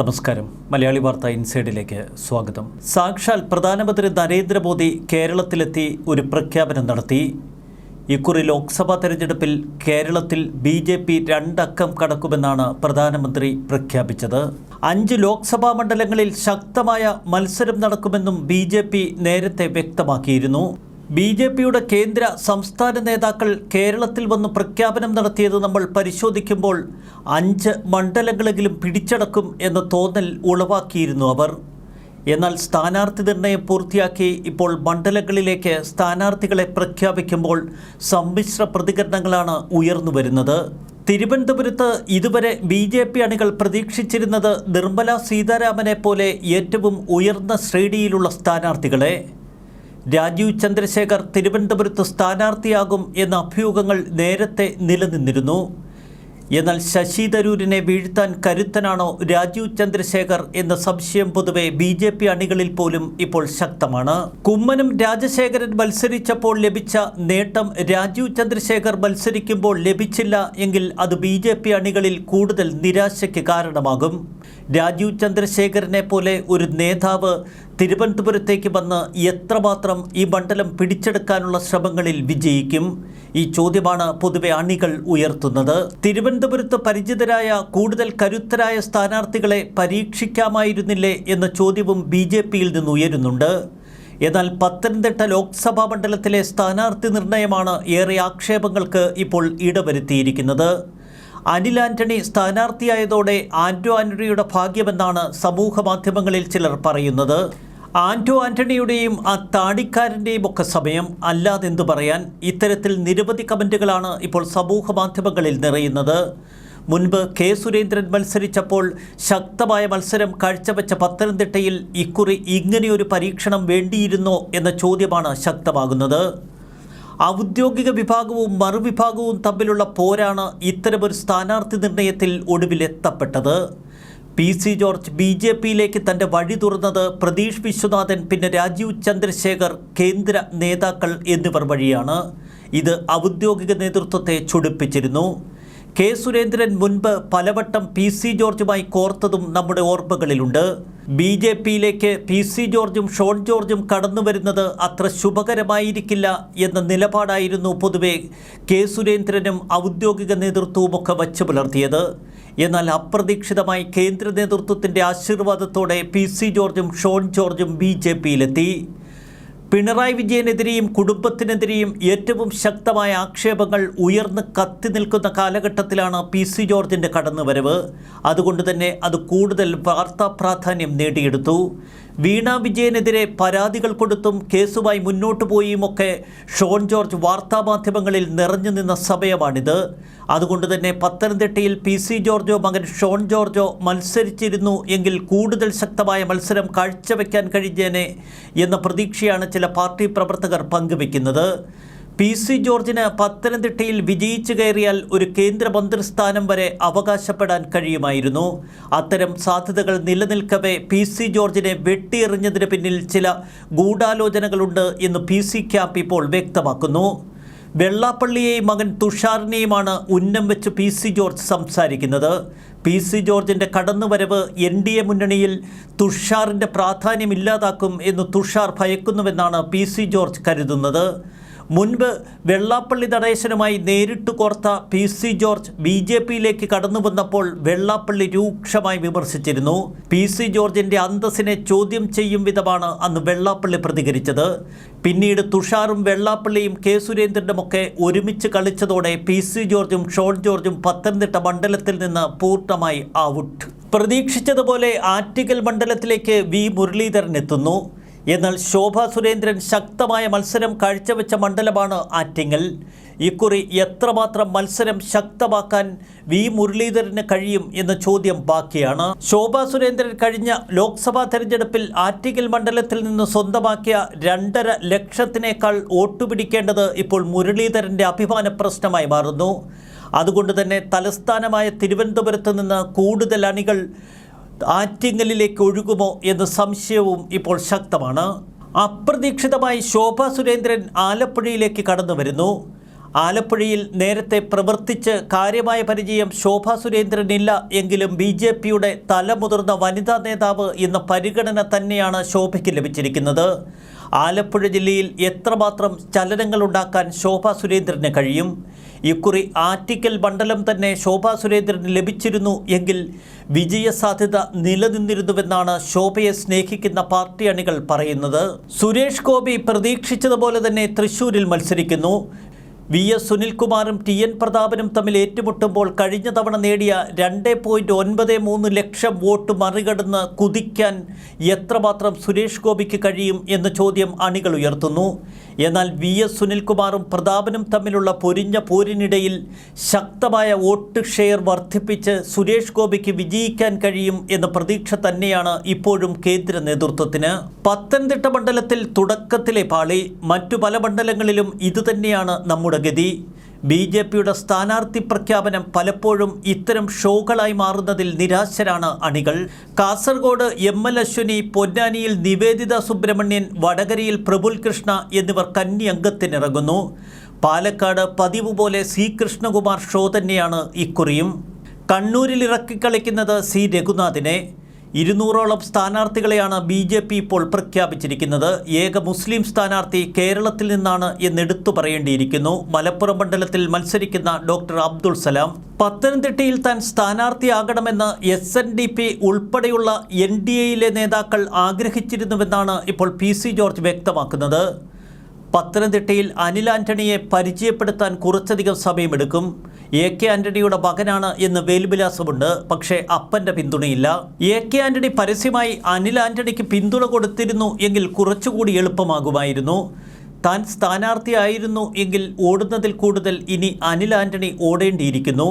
നമസ്കാരം. മലയാളി വാർത്ത ഇൻസൈഡിലേക്ക് സ്വാഗതം. സാക്ഷാൽ പ്രധാനമന്ത്രി നരേന്ദ്രമോദി കേരളത്തിലെത്തി ഒരു പ്രഖ്യാപനം നടത്തി. ഇക്കുറി ലോക്സഭാ തെരഞ്ഞെടുപ്പിൽ കേരളത്തിൽ ബി ജെ പി രണ്ടക്കം കടക്കുമെന്നാണ് പ്രധാനമന്ത്രി പ്രഖ്യാപിച്ചത്. അഞ്ച് ലോക്സഭാ മണ്ഡലങ്ങളിൽ ശക്തമായ മത്സരം നടക്കുമെന്നും ബി നേരത്തെ വ്യക്തമാക്കിയിരുന്നു. ബി ജെ പിയുടെ കേന്ദ്ര സംസ്ഥാന നേതാക്കൾ കേരളത്തിൽ വന്ന് പ്രഖ്യാപനം നടത്തിയത് നമ്മൾ പരിശോധിക്കുമ്പോൾ അഞ്ച് മണ്ഡലങ്ങളെങ്കിലും പിടിച്ചടക്കും എന്ന തോന്നൽ ഉളവാക്കിയിരുന്നു അവർ. എന്നാൽ സ്ഥാനാർത്ഥി നിർണയം പൂർത്തിയാക്കി ഇപ്പോൾ മണ്ഡലങ്ങളിലേക്ക് സ്ഥാനാർത്ഥികളെ പ്രഖ്യാപിക്കുമ്പോൾ സമ്മിശ്ര പ്രതികരണങ്ങളാണ് ഉയർന്നു വരുന്നത്. തിരുവനന്തപുരത്ത് ഇതുവരെ ബി ജെ പി അണികൾ പ്രതീക്ഷിച്ചിരുന്നത് നിർമ്മല സീതാരാമനെ പോലെ ഏറ്റവും ഉയർന്ന ശ്രേണിയിലുള്ള സ്ഥാനാർത്ഥികളെ. രാജീവ് ചന്ദ്രശേഖർ തിരുവനന്തപുരത്ത് സ്ഥാനാർത്ഥിയാകും എന്ന അഭ്യൂഹങ്ങൾ നേരത്തെ നിലനിന്നിരുന്നു. എന്നാൽ ശശി തരൂരിനെ വീഴ്ത്താൻ കരുത്തനാണോ രാജീവ് ചന്ദ്രശേഖർ എന്ന സംശയം പൊതുവെ ബി ജെ പി അണികളിൽ പോലും ഇപ്പോൾ ശക്തമാണ്. കുമ്മനം രാജശേഖരൻ മത്സരിച്ചപ്പോൾ ലഭിച്ച നേട്ടം രാജീവ് ചന്ദ്രശേഖർ മത്സരിക്കുമ്പോൾ ലഭിച്ചില്ല എങ്കിൽ അത് ബി ജെ പി അണികളിൽ കൂടുതൽ നിരാശയ്ക്ക് കാരണമാകും. രാജീവ് ചന്ദ്രശേഖരനെ പോലെ ഒരു നേതാവ് തിരുവനന്തപുരത്തേക്ക് വന്ന് എത്രമാത്രം ഈ മണ്ഡലം പിടിച്ചെടുക്കാനുള്ള ശ്രമങ്ങളിൽ വിജയിക്കും? ഈ ചോദ്യമാണ് പൊതുവെ അണികൾ ഉയർത്തുന്നത്. തിരുവനന്തപുരത്ത് പരിചിതരായ കൂടുതൽ കരുത്തരായ സ്ഥാനാർത്ഥികളെ പരീക്ഷിക്കാമായിരുന്നില്ലേ എന്ന ചോദ്യവും ബി ജെ പിയിൽ നിന്ന് ഉയരുന്നുണ്ട്. എന്നാൽ പത്തനംതിട്ട ലോക്സഭാ മണ്ഡലത്തിലെ സ്ഥാനാർത്ഥി നിർണയമാണ് ഏറെ ആക്ഷേപങ്ങൾക്ക് ഇപ്പോൾ ഇടവരുത്തിയിരിക്കുന്നത്. അനിൽ ആന്റണി സ്ഥാനാർത്ഥിയായതോടെ ആന്റോ ആന്റണിയുടെ ഭാഗ്യമെന്നാണ് സമൂഹ മാധ്യമങ്ങളിൽ ചിലർ പറയുന്നത്. ആന്റോ ആന്റണിയുടെയും ആ താടിക്കാരന്റെയും ഒക്കെ സമയം അല്ലാതെന്തു പറയാൻ ഇത്തരത്തിൽ നിരവധി കമന്റുകളാണ് ഇപ്പോൾ സമൂഹ മാധ്യമങ്ങളിൽ നിറയുന്നത്. മുൻപ് കെ സുരേന്ദ്രൻ മത്സരിച്ചപ്പോൾ ശക്തമായ മത്സരം കാഴ്ചവെച്ച പത്തനംതിട്ടയിൽ ഇക്കുറി ഇങ്ങനെയൊരു പരീക്ഷണം വേണ്ടിയിരുന്നോ എന്ന ചോദ്യമാണ് ശക്തമാകുന്നത്. ഔദ്യോഗിക വിഭാഗവും മറുവിഭാഗവും തമ്മിലുള്ള പോരാണ് ഇത്തരമൊരു സ്ഥാനാർത്ഥി നിർണയത്തിൽ ഒടുവിലെത്തപ്പെട്ടത്. P C George B J പിയിലേക്ക് തന്റെ വഴി തുറന്നത് പ്രതീഷ് വിശ്വനാഥൻ പിന്നെ രാജീവ് ചന്ദ്രശേഖർ കേന്ദ്ര നേതാക്കൾ എന്നിവർ വഴിയാണ്. ഇത് ഔദ്യോഗിക നേതൃത്വത്തെ ചൊടിപ്പിച്ചിരുന്നു. കെ സുരേന്ദ്രൻ മുൻപ് പലവട്ടം പി സി ജോർജുമായി കോർത്തതും നമ്മുടെ ഓർമ്മകളിലുണ്ട്. ബി ജെ പിയിലേക്ക് പി സി ജോർജും ഷോൺ ജോർജും കടന്നു വരുന്നത് അത്ര ശുഭകരമായിരിക്കില്ല എന്ന നിലപാടായിരുന്നു പൊതുവെ കെ സുരേന്ദ്രനും ഔദ്യോഗിക നേതൃത്വവുമൊക്കെ വച്ചു പുലർത്തിയത്. എന്നാൽ അപ്രതീക്ഷിതമായി കേന്ദ്ര നേതൃത്വത്തിന്റെ ആശീർവാദത്തോടെ പി സി ജോർജും ഷോൺ ജോർജും ബി ജെ പിയിലെത്തി. പിണറായി വിജയനെതിരെയും കുടുംബത്തിനെതിരെയും ഏറ്റവും ശക്തമായ ആക്ഷേപങ്ങൾ ഉയർന്ന് കത്തി നിൽക്കുന്ന കാലഘട്ടത്തിലാണ് പി സി ജോർജിന്റെ കടന്നുവരവ്. അതുകൊണ്ട് തന്നെ അത് കൂടുതൽ വാർത്താ പ്രാധാന്യം നേടിയെടുത്തു. വീണ വിജയനെതിരെ പരാതികൾ കൊടുത്തും കേസുമായി മുന്നോട്ട് പോയുമൊക്കെ ഷോൺ ജോർജ് വാർത്താമാധ്യമങ്ങളിൽ നിറഞ്ഞു നിന്ന സമയമാണിത്. അതുകൊണ്ട് തന്നെ പത്തനംതിട്ടയിൽ പി സി ജോർജോ മകൻ ഷോൺ ജോർജോ മത്സരിച്ചിരുന്നു എങ്കിൽ കൂടുതൽ ശക്തമായ മത്സരം കാഴ്ചവെക്കാൻ കഴിഞ്ഞേനെ എന്ന പ്രതീക്ഷയാണ് ചില പാർട്ടി പ്രവർത്തകർ പങ്കുവെക്കുന്നത്. പി സി ജോർജിന് പത്തനംതിട്ടയിൽ വിജയിച്ചു കയറിയാൽ ഒരു കേന്ദ്രമന്ത്രിസ്ഥാനം വരെ അവകാശപ്പെടാൻ കഴിയുമായിരുന്നു. അത്തരം സാധ്യതകൾ നിലനിൽക്കവേ പി സി ജോർജിനെ വെട്ടിയെറിഞ്ഞതിന് പിന്നിൽ ചില ഗൂഢാലോചനകളുണ്ട് എന്ന് പി സി ക്യാമ്പ് ഇപ്പോൾ വ്യക്തമാക്കുന്നു. വെള്ളാപ്പള്ളിയെയും മകൻ തുഷാറിനെയുമാണ് ഉന്നം വെച്ച് പി സി ജോർജ് സംസാരിക്കുന്നത്. പി സി ജോർജിന്റെ കടന്നുവരവ് എൻ ഡി എ മുന്നണിയിൽ തുഷാറിന്റെ പ്രാധാന്യം ഇല്ലാതാക്കും എന്ന് തുഷാർ ഭയക്കുന്നുവെന്നാണ് പി സി ജോർജ് കരുതുന്നത്. മുൻപ് വെള്ളാപ്പള്ളി നടേശനുമായി നേരിട്ട് കോർത്ത P C George B J പിയിലേക്ക് കടന്നു വന്നപ്പോൾ വെള്ളാപ്പള്ളി രൂക്ഷമായി വിമർശിച്ചിരുന്നു. പി സി ജോർജിന്റെ അന്തസ്സിനെ ചോദ്യം ചെയ്യും വിധമാണ് അന്ന് വെള്ളാപ്പള്ളി പ്രതികരിച്ചത്. പിന്നീട് തുഷാറും വെള്ളാപ്പള്ളിയും കെ സുരേന്ദ്രനുമൊക്കെ ഒരുമിച്ച് കളിച്ചതോടെ പി സി ജോർജും ഷോൺ ജോർജും പത്തനംതിട്ട മണ്ഡലത്തിൽ നിന്ന് പൂർണമായി ഔട്ട്. പ്രതീക്ഷിച്ചതുപോലെ ആറ്റിക്കൽ മണ്ഡലത്തിലേക്ക് വി മുരളീധരൻ എത്തുന്നു. എന്നാൽ ശോഭ സുരേന്ദ്രൻ ശക്തമായ മത്സരം കാഴ്ചവെച്ച മണ്ഡലമാണ് ആറ്റിങ്ങൽ. ഇക്കുറി എത്രമാത്രം മത്സരം ശക്തമാക്കാൻ വി മുരളീധരന് കഴിയും എന്ന ചോദ്യം ബാക്കിയാണ്. ശോഭ സുരേന്ദ്രൻ കഴിഞ്ഞ ലോക്സഭാ തെരഞ്ഞെടുപ്പിൽ ആറ്റിങ്ങൽ മണ്ഡലത്തിൽ നിന്ന് സ്വന്തമാക്കിയ രണ്ടര ലക്ഷത്തിനേക്കാൾ വോട്ട് പിടിക്കേണ്ടത് ഇപ്പോൾ മുരളീധരന്റെ അഭിമാന പ്രശ്നമായി മാറുന്നു. അതുകൊണ്ട് തന്നെ തലസ്ഥാനമായ തിരുവനന്തപുരത്ത് നിന്ന് കൂടുതൽ അണികൾ ആറ്റിങ്ങലിലേക്ക് ഒഴുകുമോ എന്ന സംശയവും ഇപ്പോൾ ശക്തമാണ്. അപ്രതീക്ഷിതമായി ശോഭ സുരേന്ദ്രൻ ആലപ്പുഴയിലേക്ക് കടന്നു വരുന്നു. ആലപ്പുഴയിൽ നേരത്തെ പ്രവർത്തിച്ച് കാര്യമായ പരിചയം ശോഭ സുരേന്ദ്രനില്ല എങ്കിലും ബി ജെ പിയുടെ തലമുതിർന്ന വനിതാ നേതാവ് എന്ന പരിഗണന തന്നെയാണ് ശോഭയ്ക്ക് ലഭിച്ചിരിക്കുന്നത്. ആലപ്പുഴ ജില്ലയിൽ എത്രമാത്രം ചലനങ്ങൾ ഉണ്ടാക്കാൻ ശോഭാ സുരേന്ദ്രന് കഴിയും? ഇക്കുറി ആറ്റിക്കൽ മണ്ഡലം തന്നെ ശോഭാ സുരേന്ദ്രന് ലഭിച്ചിരുന്നു എങ്കിൽ വിജയസാധ്യത നിലനിന്നിരുന്നുവെന്നാണ് ശോഭയെ സ്നേഹിക്കുന്ന പാർട്ടി അണികൾ പറയുന്നത്. സുരേഷ് ഗോപി പ്രതീക്ഷിച്ചതുപോലെ തന്നെ തൃശൂരിൽ മത്സരിക്കുന്നു. വി എസ് സുനിൽകുമാറും ടി എൻ പ്രതാപനും തമ്മിൽ ഏറ്റുമുട്ടുമ്പോൾ കഴിഞ്ഞ തവണ നേടിയ രണ്ട് പോയിന്റ് ഒൻപത് മൂന്ന് ലക്ഷം വോട്ട് മറികടന്ന് കുതിക്കാൻ എത്രമാത്രം സുരേഷ് ഗോപിക്ക് കഴിയും എന്ന ചോദ്യം അണികൾ ഉയർത്തുന്നു. എന്നാൽ വി എസ് സുനിൽകുമാറും പ്രതാപനും തമ്മിലുള്ള പൊരിഞ്ഞ പോരിനിടയിൽ ശക്തമായ വോട്ട് ഷെയർ വർദ്ധിപ്പിച്ച് സുരേഷ് ഗോപിക്ക് വിജയിക്കാൻ കഴിയും എന്ന പ്രതീക്ഷ തന്നെയാണ് ഇപ്പോഴും കേന്ദ്ര നേതൃത്വത്തിന്. പത്തനംതിട്ട മണ്ഡലത്തിൽ തുടക്കത്തിലെ പാളി. മറ്റു പല മണ്ഡലങ്ങളിലും ഇതുതന്നെയാണ് നമ്മുടെ ഗതി ബി ജെ പിയുടെ സ്ഥാനാർത്ഥി പ്രഖ്യാപനം പലപ്പോഴും ഇത്തരം ഷോകളായി മാറുന്നതിൽ നിരാശരാണ് അണികൾ. കാസർഗോഡ് എം എൽ അശ്വിനി പൊന്നാനിയിൽ നിവേദിത സുബ്രഹ്മണ്യൻ വടകരയിൽ പ്രഫുൽ കൃഷ്ണ എന്നിവർ കന്നി അംഗത്തിനിറങ്ങുന്നു പാലക്കാട് പതിവ് പോലെ സി കൃഷ്ണകുമാർ ഷോ തന്നെയാണ് ഇക്കുറിയും. കണ്ണൂരിൽ ഇറക്കിക്കളിക്കുന്നത് സി രഘുനാഥിനെ. ഇരുന്നൂറോളം സ്ഥാനാർത്ഥികളെയാണ് ബി ജെ പി ഇപ്പോൾ പ്രഖ്യാപിച്ചിരിക്കുന്നത്. ഏക മുസ്ലിം സ്ഥാനാർത്ഥി കേരളത്തിൽ നിന്നാണ് എന്നെടുത്തു പറയേണ്ടിയിരിക്കുന്നു. മലപ്പുറം മണ്ഡലത്തിൽ മത്സരിക്കുന്ന ഡോക്ടർ അബ്ദുൾ സലാം. പത്തനംതിട്ടയിൽ താൻ സ്ഥാനാർത്ഥിയാകണമെന്ന് എസ് എൻ ഡി പി ഉൾപ്പെടെയുള്ള എൻ ഡി എയിലെ നേതാക്കൾ ആഗ്രഹിച്ചിരുന്നുവെന്നാണ് ഇപ്പോൾ പി സി ജോർജ് വ്യക്തമാക്കുന്നത്. പത്തനംതിട്ടയിൽ അനിൽ ആന്റണിയെ പരിചയപ്പെടുത്താൻ കുറച്ചധികം സമയമെടുക്കും. എ കെ ആന്റണിയുടെ മകനാണ് എന്ന് വേൽവിലാസമുണ്ട്. പക്ഷേ അപ്പന്റെ പിന്തുണയില്ല. എ കെ ആന്റണി പരസ്യമായി അനിൽ ആന്റണിക്ക് പിന്തുണ കൊടുത്തിരുന്നു എങ്കിൽ കുറച്ചുകൂടി എളുപ്പമാകുമായിരുന്നു. താൻ സ്ഥാനാർത്ഥിയായിരുന്നു എങ്കിൽ ഓടുന്നതിൽ കൂടുതൽ ഇനി അനിൽ ആന്റണി ഓടേണ്ടിയിരിക്കുന്നു.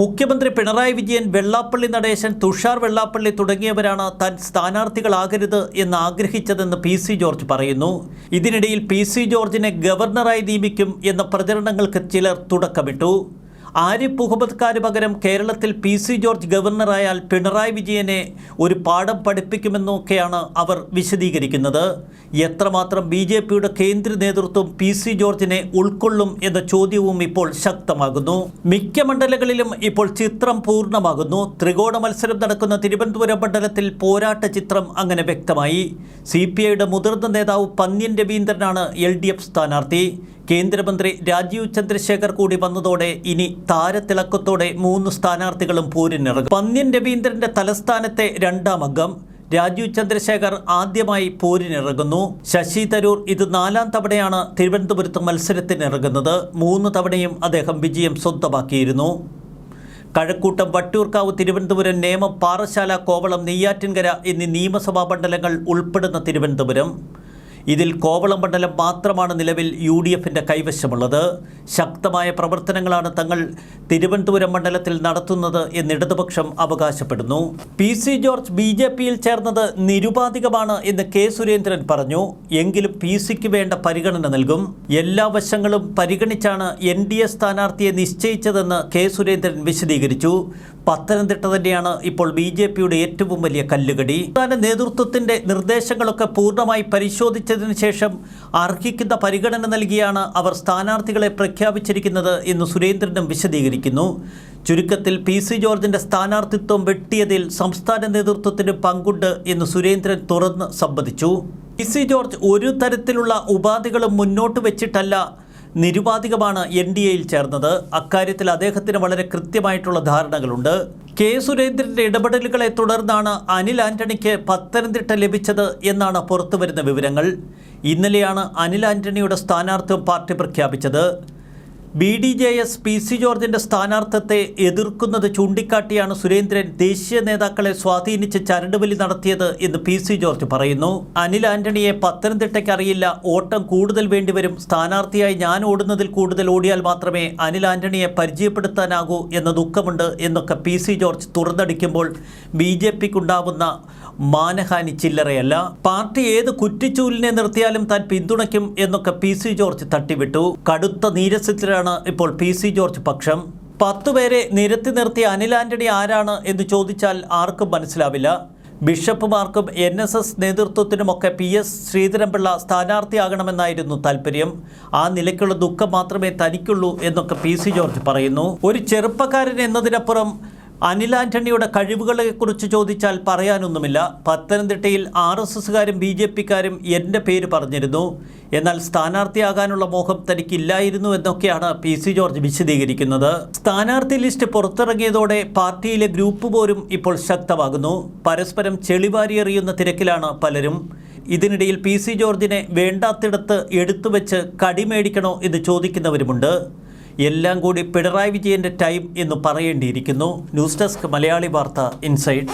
മുഖ്യമന്ത്രി പിണറായി വിജയൻ വെള്ളാപ്പള്ളി നടേശൻ തുഷാർ വെള്ളാപ്പള്ളി തുടങ്ങിയവരാണ് താൻ സ്ഥാനാർത്ഥികളാകരുത് എന്ന് ആഗ്രഹിച്ചതെന്ന് പി സി ജോർജ് പറയുന്നു. ഇതിനിടയിൽ പി സി ജോർജിനെ ഗവർണറായി നിയമിക്കും എന്ന പ്രചരണങ്ങൾക്ക് ചിലർ തുടക്കമിട്ടു. ആരിഫ് മുഹമ്മദ്ക്കാന് പകരം കേരളത്തിൽ പി സി ജോർജ് ഗവർണറായാൽ പിണറായി വിജയനെ ഒരു പാഠം പഠിപ്പിക്കുമെന്നൊക്കെയാണ് അവർ വിശദീകരിക്കുന്നത്. എത്രമാത്രം ബി ജെ പിയുടെ കേന്ദ്ര നേതൃത്വം പി സി ജോർജിനെ ഉൾക്കൊള്ളും എന്ന ചോദ്യവും ഇപ്പോൾ ശക്തമാകുന്നു. മിക്ക മണ്ഡലങ്ങളിലും ഇപ്പോൾ ചിത്രം പൂർണമാകുന്നു. ത്രികോണ മത്സരം നടക്കുന്ന തിരുവനന്തപുരം മണ്ഡലത്തിൽ പോരാട്ട ചിത്രം അങ്ങനെ വ്യക്തമായി. സി പി ഐയുടെ മുതിർന്ന നേതാവ് പന്ന്യൻ രവീന്ദ്രനാണ് എൽ ഡി എഫ് സ്ഥാനാർത്ഥി. കേന്ദ്രമന്ത്രി രാജീവ് ചന്ദ്രശേഖർ കൂടി വന്നതോടെ ഇനി താരത്തിളക്കത്തോടെ മൂന്ന് സ്ഥാനാർത്ഥികളും പോരിനിറങ്ങും. പന്ന്യൻ രവീന്ദ്രന്റെ തലസ്ഥാനത്തെ രണ്ടാം അംഗം രാജീവ് ചന്ദ്രശേഖർ ആദ്യമായി പോരിനിറങ്ങുന്നു. ശശി തരൂർ ഇത് നാലാം തവണയാണ് തിരുവനന്തപുരത്ത് മത്സരത്തിനിറങ്ങുന്നത്. മൂന്ന് തവണയും അദ്ദേഹം വിജയം സ്വന്തമാക്കിയിരുന്നു. കഴക്കൂട്ടം വട്ടൂർക്കാവ് തിരുവനന്തപുരം നേമം പാറശാല കോവളം നെയ്യാറ്റിൻകര എന്നീ നിയമസഭാ മണ്ഡലങ്ങൾ ഉൾപ്പെടുന്ന തിരുവനന്തപുരം. ഇതിൽ കോവളം മണ്ഡലം മാത്രമാണ് നിലവിൽ യു ഡി എഫിന്റെ കൈവശമുള്ളത്. ശക്തമായ പ്രവർത്തനങ്ങളാണ് തങ്ങൾ തിരുവനന്തപുരം മണ്ഡലത്തിൽ നടത്തുന്നത് എന്ന് ഇടതുപക്ഷം അവകാശപ്പെടുന്നു. P C George B J പിയിൽ ചേർന്നത് നിരുപാധികമാണ് എന്ന് കെ സുരേന്ദ്രൻ പറഞ്ഞു. എങ്കിലും പി സിക്ക് വേണ്ട പരിഗണന നൽകും. എല്ലാ വശങ്ങളും പരിഗണിച്ചാണ് എൻ ഡി എ സ്ഥാനാർത്ഥിയെ നിശ്ചയിച്ചതെന്ന് കെ സുരേന്ദ്രൻ വിശദീകരിച്ചു. പത്തനംതിട്ട തന്നെയാണ് ഇപ്പോൾ ബി ജെ പിയുടെ ഏറ്റവും വലിയ കല്ലുകടി. നേതൃത്വത്തിന്റെ നിർദ്ദേശങ്ങളൊക്കെ പൂർണമായി പരിശോധിച്ചതിന് ശേഷം അർഹിക്കുന്ന പരിഗണന നൽകിയാണ് അവർ സ്ഥാനാർത്ഥികളെ പ്രഖ്യാപിച്ചിരിക്കുന്നത് എന്ന് സുരേന്ദ്രനും വിശദീകരിക്കുന്നു. ചുരുക്കത്തിൽ പി സി ജോർജിന്റെ സ്ഥാനാർത്ഥിത്വം വെട്ടിയതിൽ സംസ്ഥാന നേതൃത്വത്തിന് പങ്കുണ്ട് എന്ന് സുരേന്ദ്രൻ തുറന്ന് സംബന്ധിച്ചു. പി സി ജോർജ് ഒരു തരത്തിലുള്ള ഉപാധികളും മുന്നോട്ട് വെച്ചിട്ടല്ല നിരുപാധികമാണ് എൻ ഡി എയിൽ ചേർന്നത്. അക്കാര്യത്തിൽ അദ്ദേഹത്തിന് വളരെ കൃത്യമായിട്ടുള്ള ധാരണകളുണ്ട്. കെ സുരേന്ദ്രന്റെ ഇടപെടലുകളെ തുടർന്നാണ് അനിൽ ആന്റണിക്ക് പത്തനംതിട്ട ലഭിച്ചത് എന്നാണ് പുറത്തുവരുന്ന വിവരങ്ങൾ. ഇന്നലെയാണ് അനിൽ ആന്റണിയുടെ സ്ഥാനാർത്ഥ്യം പാർട്ടി പ്രഖ്യാപിച്ചത്. B D J S P C ജോർജിന്റെ സ്ഥാനാർത്ഥത്തെ എതിർക്കുന്നത് ചൂണ്ടിക്കാട്ടിയാണ് സുരേന്ദ്രൻ ദേശീയ നേതാക്കളെ സ്വാധീനിച്ച് ചരടുവലി നടത്തിയത് എന്ന് പി സി ജോർജ് പറയുന്നു. അനിൽ ആന്റണിയെ പത്തനംതിട്ടയ്ക്ക് അറിയില്ല. ഓട്ടം കൂടുതൽ വേണ്ടിവരും. സ്ഥാനാർത്ഥിയായി ഞാൻ ഓടുന്നതിൽ കൂടുതൽ ഓടിയാൽ മാത്രമേ അനിൽ ആന്റണിയെ പരിചയപ്പെടുത്താനാകൂ എന്ന ദുഃഖമുണ്ട് എന്നൊക്കെ പി സി ജോർജ് തുറന്നടിക്കുമ്പോൾ ബി ജെ പിക്കുണ്ടാവുന്ന മാനഹാനി ചില്ലറയല്ല. പാർട്ടി ഏത് കുറ്റിച്ചൂലിനെ നിർത്തിയാലും താൻ പിന്തുണയ്ക്കും എന്നൊക്കെ പി സി ജോർജ് തട്ടിവിട്ടു. കടുത്ത നീരസത്തിലാണ് ഇപ്പോൾ പി സി ജോർജ് പക്ഷം. പത്തുപേരെ നിരത്തി നിർത്തിയ അനിൽ ആന്റണി ആരാണ് എന്ന് ചോദിച്ചാൽ ആർക്കും മനസ്സിലാവില്ല. ബിഷപ്പുമാർക്കും എൻ എസ് എസ് നേതൃത്വത്തിനുമൊക്കെ പി എസ് ശ്രീധരൻപിള്ള സ്ഥാനാർത്ഥിയാകണമെന്നായിരുന്നു താല്പര്യം ആ നിലയ്ക്കുള്ള ദുഃഖം മാത്രമേ തനിക്കുള്ളൂ എന്നൊക്കെ പി സി ജോർജ് പറയുന്നു. ഒരു ചെറുപ്പക്കാരൻ എന്നതിനപ്പുറം അനിൽ ആന്റണിയുടെ കഴിവുകളെക്കുറിച്ച് ചോദിച്ചാൽ പറയാനൊന്നുമില്ല. പത്തനംതിട്ടയിൽ ആർ എസ് എസ്സുകാരും ബി ജെ പിക്കാരും എന്റെ പേര് പറഞ്ഞിരുന്നു. എന്നാൽ സ്ഥാനാർത്ഥിയാകാനുള്ള മോഹം തനിക്കില്ലായിരുന്നു എന്നൊക്കെയാണ് പി സി ജോർജ് വിശദീകരിക്കുന്നത്. സ്ഥാനാർത്ഥി ലിസ്റ്റ് പുറത്തിറങ്ങിയതോടെ പാർട്ടിയിലെ ഗ്രൂപ്പ് പോരും ഇപ്പോൾ ശക്തമാകുന്നു. പരസ്പരം ചെളിവാരിയെറിയുന്ന തിരക്കിലാണ് പലരും. ഇതിനിടയിൽ പി സി ജോർജിനെ വേണ്ടാത്തിടത്ത് എടുത്തുവെച്ച് കടിമേടിക്കണോ എന്ന് ചോദിക്കുന്നവരുമുണ്ട്. എല്ലാം കൂടി പിണറായി വിജയന്റെ ടൈം എന്ന് പറയേണ്ടിയിരിക്കുന്നു. ന്യൂസ് ഡെസ്ക് മലയാളി വാർത്ത ഇൻസൈഡ്.